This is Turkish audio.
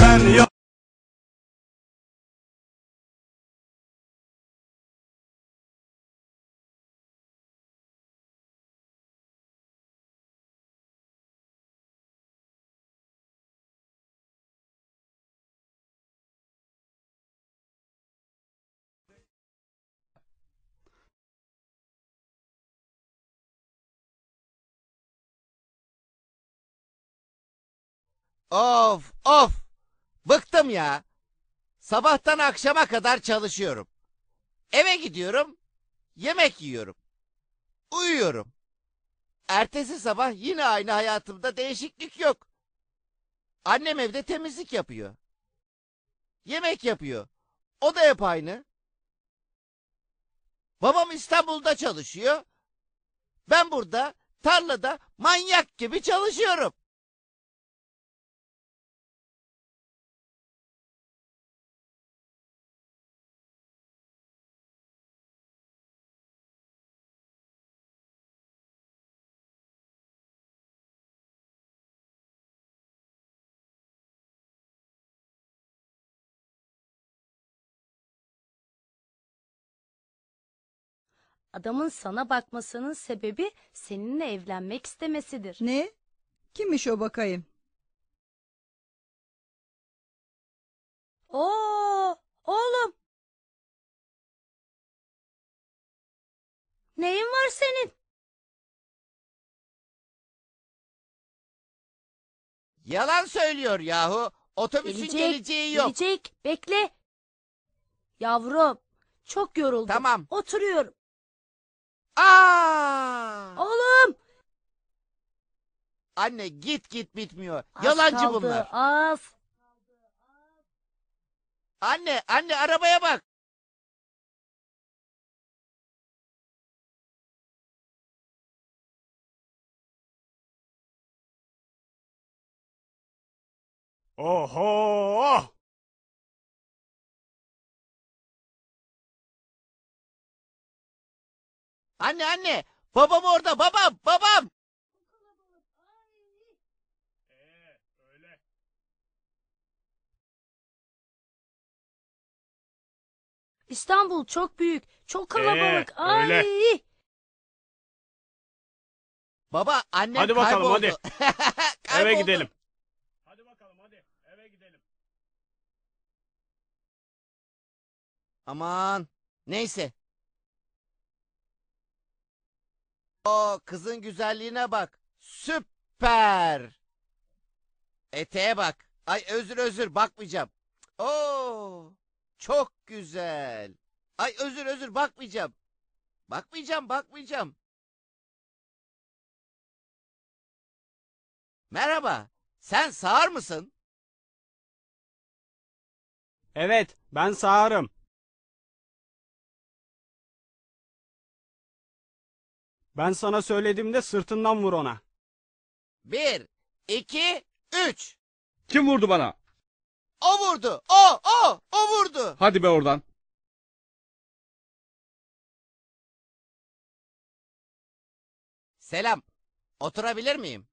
ben yok. Of, of. Bıktım ya. Sabahtan akşama kadar çalışıyorum. Eve gidiyorum. Yemek yiyorum. Uyuyorum. Ertesi sabah yine aynı hayatımda değişiklik yok. Annem evde temizlik yapıyor. Yemek yapıyor. O da hep aynı. Babam İstanbul'da çalışıyor. Ben burada tarlada manyak gibi çalışıyorum. Adamın sana bakmasının sebebi seninle evlenmek istemesidir. Ne? Kimmiş o bakayım? Oo, oğlum. Neyin var senin? Yalan söylüyor yahu. Otobüsün Gelecek, geleceği yok. Gelecek, bekle. Yavrum, çok yoruldum. Tamam. Oturuyorum. Aa! Oğlum. Anne git git bitmiyor. az Yalancı kaldı, bunlar. Az. Anne anne arabaya bak. Oho! Anne anne. Babam orada babam babam. Öyle. İstanbul çok büyük, çok kalabalık. Ee, öyle. Ay. Baba annem Hadi bakalım, kayboldu. Eve Kayboldu. gidelim. Hadi bakalım hadi. Eve gidelim. Aman neyse. O kızın güzelliğine bak. Süper. Eteğe bak. Ay özür özür bakmayacağım. Oo çok güzel. Ay özür özür bakmayacağım. Bakmayacağım bakmayacağım. Merhaba. Sen sağır mısın? Evet, ben sağırım. Ben sana söylediğimde sırtından vur ona. Bir, iki, üç. Kim vurdu bana? O vurdu. O, o, o vurdu. Hadi be oradan. Selam. Oturabilir miyim?